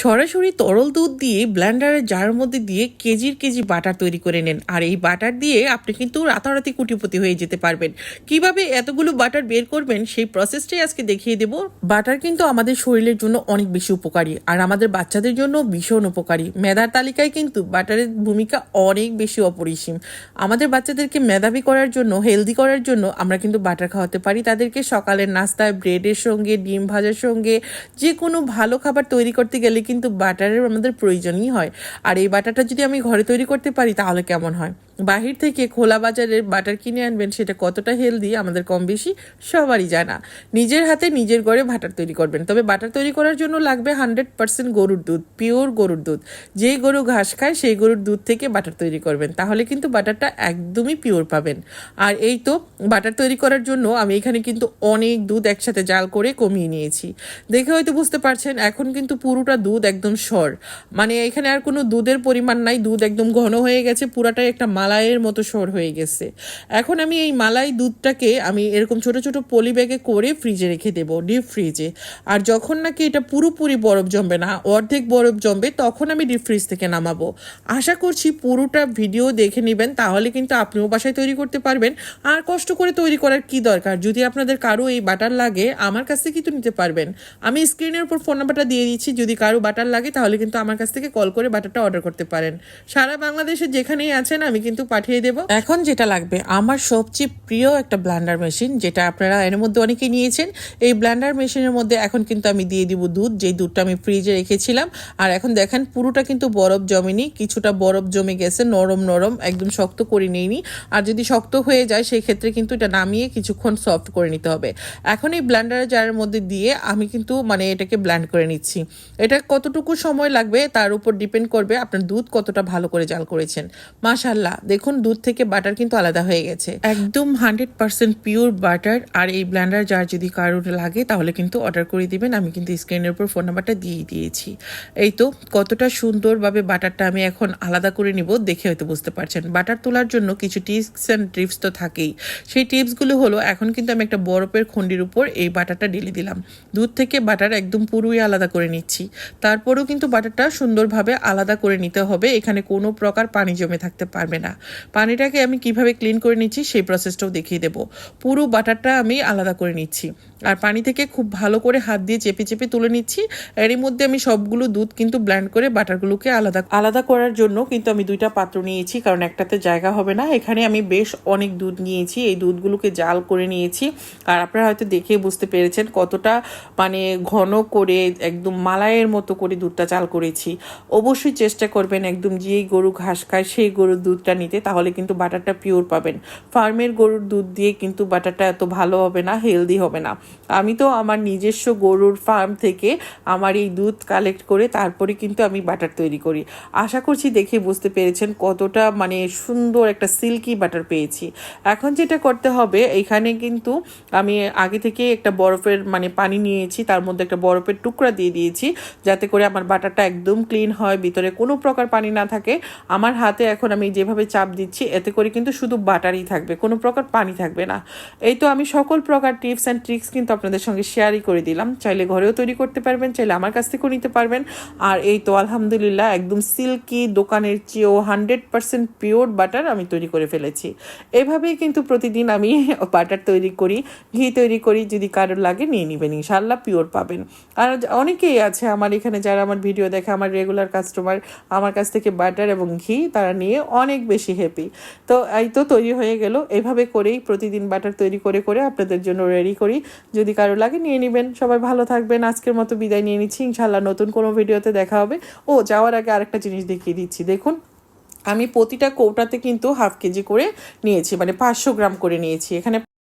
সরাসরি তরল দুধ দিয়ে ব্ল্যান্ডারের জার মধ্যে দিয়ে কেজির কেজি বাটার তৈরি করে নেন। আর এই বাটার দিয়ে আপনি কিন্তু রাতারাতি কুটিপতি হয়ে যেতে পারবেন। কীভাবে এতগুলো বাটার বের করবেন সেই প্রসেসটাই আজকে দেখিয়ে দেব। বাটার কিন্তু আমাদের শরীরের জন্য অনেক বেশি উপকারী আর আমাদের বাচ্চাদের জন্য ভীষণ উপকারী। মেধার তালিকায় কিন্তু বাটারের ভূমিকা অনেক বেশি অপরিসীম। আমাদের বাচ্চাদেরকে মেধাবী করার জন্য হেলদি করার জন্য আমরা কিন্তু বাটার খাওয়াতে পারি। তাদেরকে সকালের নাস্তায় ব্রেডের সঙ্গে, ডিম ভাজার সঙ্গে যে কোনো ভালো খাবার তৈরি করতে গেলে কিন্তু বাটারের আমাদের প্রয়োজনই হয়। আর এই বাটারটা যদি আমি ঘরে তৈরি করতে পারি, তাহলে কেমন হয়? বাহির থেকে খোলা বাজারের বাটার কিনে আনবেন, সেটা কতটা হেলদি আমাদের কম বেশি সবারই জানা। নিজের হাতে নিজের ঘরে বাটার তৈরি করবেন। তবে বাটার তৈরি করার জন্য লাগবে হান্ড্রেড পার্সেন্ট গরুর দুধ, পিওর গরুর দুধ। যেই গরু ঘাস খায়, সেই গরুর দুধ থেকে বাটার তৈরি করবেন। তাহলে কিন্তু বাটারটা একদমই পিওর পাবেন। আর এই তো বাটার তৈরি করার জন্য আমি এখানে কিন্তু অনেক দুধ একসাথে জাল করে কমিয়ে নিয়েছি। দেখে হয়তো বুঝতে পারছেন, এখন কিন্তু পুরোটা দুধ একদম সর। মানে এখানে আর কোনো দুধের পরিমাণ নাই, দুধ একদম ঘন হয়ে গেছে, পুরাটাই একটা মালাইয়ের মতো সর হয়ে গেছে। এখন আমি এই মালাই দুধটাকে আমি এরকম ছোট ছোট পলি ব্যাগে করে ফ্রিজে রেখে দেব ডিপ ফ্রিজে আর যখন নাকি এটা পুরোপুরি বরফ জমবে না, অর্ধেক বরফ জমবে, তখন আমি ডিপ ফ্রিজ থেকে নামাবো। আশা করছি পুরোটা ভিডিও দেখে নেবেন, তাহলে কিন্তু আপনিও বাসায় তৈরি করতে পারবেন। আর কষ্ট করে তৈরি করার কি দরকার? যদি আপনাদের কারও এই বাটার লাগে, আমার কাছ থেকে কিন্তু নিতে পারবেন। আমি স্ক্রিনের উপর ফোন নাম্বারটা দিয়ে দিচ্ছি, যদি কারও বাটার লাগে, তাহলে কিন্তু আমার কাছ থেকে কল করে বাটারটা অর্ডার করতে পারেন। সারা বাংলাদেশে যেখানেই আছেন, আমি কিন্তু পাঠিয়ে দেব। এখন যেটা লাগবে, আমার সবচেয়ে প্রিয় একটা ব্লান্ডার মেশিন, যেটা আপনারা এর মধ্যে অনেকেই নিয়েছেন। এই ব্লান্ডার মেশিনের মধ্যে এখন কিন্তু আমি দিয়ে দিব দুধ, যেই দুধটা আমি ফ্রিজে রেখেছিলাম। আর এখন দেখেন, পুরোটা কিন্তু বরফ জমেনি, কিছুটা বরফ জমে গেছে, নরম নরম, একদম শক্ত করে নিইনি। আর যদি শক্ত হয়ে যায় সেই ক্ষেত্রে কিন্তু এটা নামিয়ে কিছুক্ষণ সফট করে নিতে হবে। এখন এই ব্লান্ডারের জারের মধ্যে দিয়ে আমি কিন্তু মানে এটাকে ব্ল্যান্ড করে নিচ্ছি। এটা কতটুকু সময় লাগবে, তার উপর ডিপেন্ড করবে আপনার দুধ কতটা ভালো করে জাল করেছেন। মাশাল্লাহ দেখুন, দুধ থেকে বাটার কিন্তু আলাদা হয়ে গেছে। একদম হান্ড্রেড পার্সেন্ট পিওর বাটার আর এই ব্ল্যান্ডার যার যদি কারোর লাগে, তাহলে কিন্তু অর্ডার করে দিবেন। আমি কিন্তু স্ক্রিনের উপর ফোন নাম্বারটা দিয়ে দিয়েছি। এই তো, কতটা সুন্দরভাবে বাটারটা আমি এখন আলাদা করে নিব, দেখে হয়তো বুঝতে পারছেন। বাটার তোলার জন্য কিছু টিপস অ্যান্ড ট্রিপস তো থাকেই। সেই টিপসগুলো হলো, এখন কিন্তু আমি একটা বরফের খন্ডির উপর এই বাটারটা ঢেলে দিলাম। দুধ থেকে বাটার একদম পুরোই আলাদা করে নিচ্ছি। তারপরেও কিন্তু বাটারটা সুন্দরভাবে আলাদা করে নিতে হবে। এখানে কোনো প্রকার পানি জমে থাকতে পারবে না। পানিটাকে আমি কীভাবে ক্লিন করে নিচ্ছি, সেই প্রসেসটাও দেখিয়ে দেবো। পুরো বাটারটা আমি আলাদা করে নিচ্ছি। আর পানি থেকে খুব ভালো করে হাত দিয়ে চেপে চেপে তুলে নিচ্ছি। এরই মধ্যে আমি সবগুলো দুধ কিন্তু ব্ল্যান্ড করে বাটারগুলোকে আলাদা আলাদা করার জন্য কিন্তু আমি দুইটা পাত্র নিয়েছি, কারণ একটাতে জায়গা হবে না। এখানে আমি বেশ অনেক দুধ নিয়েছি, এই দুধগুলোকে জাল করে নিয়েছি। আর আপনারা হয়তো দেখে বুঝতে পেরেছেন কতটা মানে ঘন করে, একদম মালাইয়ের মতো করে দুধটা চাল করেছি। অবশ্যই চেষ্টা করবেন একদম যেই গরু ঘাস খায়, সেই গরুর দুধটা নিতে, তাহলে কিন্তু বাটারটা পিওর পাবেন। ফার্মের গরুর দুধ দিয়ে কিন্তু বাটারটা এত ভালো হবে না হেলদি হবে না। আমি তো আমার নিজস্ব গরুর ফার্ম থেকে আমার এই দুধ কালেক্ট করে তারপরে কিন্তু আমি বাটার তৈরি করি। আশা করছি দেখে বুঝতে পেরেছেন কতটা মানে সুন্দর একটা সিল্কি বাটার পেয়েছি। এখন যেটা করতে হবে, এখানে কিন্তু আমি আগে থেকে একটা বরফের মানে পানি নিয়েছি, তার মধ্যে একটা বরফের টুকরা দিয়ে দিয়েছি, যাতে করে আমার বাটারটা একদম ক্লিন হয়, ভিতরে কোনো প্রকার পানি না থাকে। আমার হাতে এখন আমি যেভাবে চাপ দিচ্ছি, এতে করে কিন্তু শুধু বাটারই থাকবে, কোনো প্রকার পানি থাকবে না। এই তো আমি সকল প্রকার টিপস অ্যান্ড ট্রিক্স কিন্তু আপনাদের সঙ্গে শেয়ারই করে দিলাম। চাইলে ঘরেও তৈরি করতে পারবেন, চাইলে আমার কাছ থেকেও নিতে পারবেন। আর এই তো আলহামদুলিল্লাহ, একদম সিল্কি দোকানের চেয়েও হান্ড্রেড পার্সেন্ট পিওর বাটার আমি তৈরি করে ফেলেছি। এভাবেই কিন্তু প্রতিদিন আমি বাটার তৈরি করি, ঘি তৈরি করি, যদি কারোর লাগে নিয়ে নেবেন ইনশাল্লাহ পিওর পাবেন। আর অনেকেই আছে আমার এখানে, যারা আমার ভিডিও দেখে, আমার রেগুলার কাস্টমার আমার কাছ থেকে বাটার এবং ঘি তারা নিয়ে অনেক বেশি হ্যাপি তো এই তো তৈরি হয়ে গেল। এভাবে করেই প্রতিদিন বাটার তৈরি করে করে আপনাদের জন্য রেডি করি। যদি কারও লাগে নিয়ে নেবেন। সবাই ভালো থাকবেন। আজকের মতো বিদায় নিয়ে নিচ্ছি। ইনশাল্লাহ নতুন কোনো ভিডিওতে দেখা হবে। ও, যাওয়ার আগে আরেকটা জিনিস দেখিয়ে দিচ্ছি। দেখুন, আমি প্রতিটা কৌটাতে কিন্তু হাফ কেজি করে নিয়েছি। মানে পাঁচশো গ্রাম করে নিয়েছি। এখানে